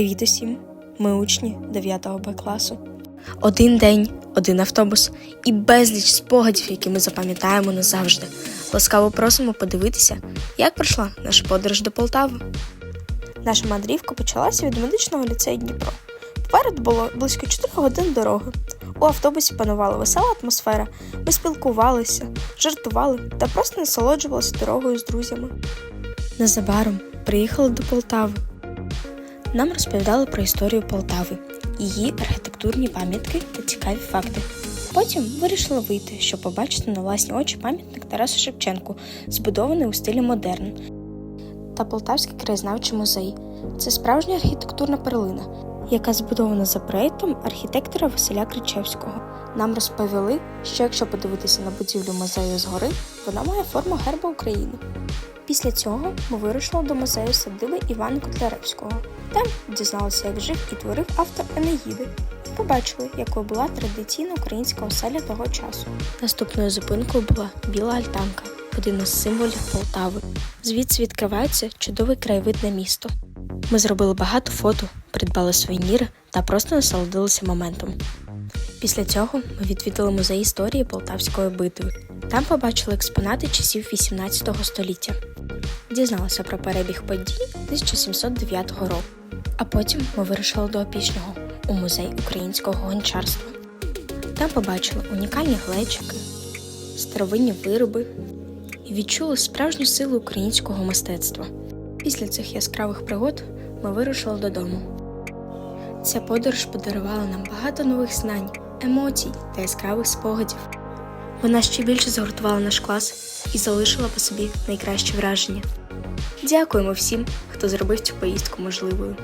Привіт усім! Ми учні 9 Б класу. Один день, один автобус і безліч спогадів, які ми запам'ятаємо назавжди. Ласкаво просимо подивитися, як пройшла наша подорож до Полтави. Наша мандрівка почалася від медичного ліцею Дніпро. Попереду було близько 4 годин дороги. У автобусі панувала весела атмосфера. Ми спілкувалися, жартували та просто насолоджувалися дорогою з друзями. Незабаром приїхали до Полтави. Нам розповідали про історію Полтави, її архітектурні пам'ятки та цікаві факти. Потім вирішили вийти, щоб побачити на власні очі пам'ятник Тарасу Шевченку, збудований у стилі модерн. Та Полтавський краєзнавчий музей це справжня архітектурна перлина, яка збудована за проєктом архітектора Василя Кричевського. Нам розповіли, що якщо подивитися на будівлю музею згори, вона має форму герба України. Після цього ми вирушили до музею садиби Івана Котляревського. Там дізналися, як жив і творив автор Енеїди, побачили, якою була традиційна українська оселя того часу. Наступною зупинкою була Біла Альтанка, один із символів Полтави. Звідси відкривається чудовий краєвидне місто. Ми зробили багато фото, придбали сувеніри та просто насолодилися моментом. Після цього ми відвідали музей історії Полтавської битви. Там побачили експонати часів 18 століття. Дізналися про перебіг подій 1709 року. А потім ми вирушили до Опішнього у музей українського гончарства. Там побачили унікальні глечики, старовинні вироби і відчули справжню силу українського мистецтва. Після цих яскравих пригод ми вирушили додому. Ця подорож подарувала нам багато нових знань, емоцій та яскравих спогадів. Вона ще більше згуртувала наш клас і залишила по собі найкращі враження. Дякуємо всім, хто зробив цю поїздку можливою.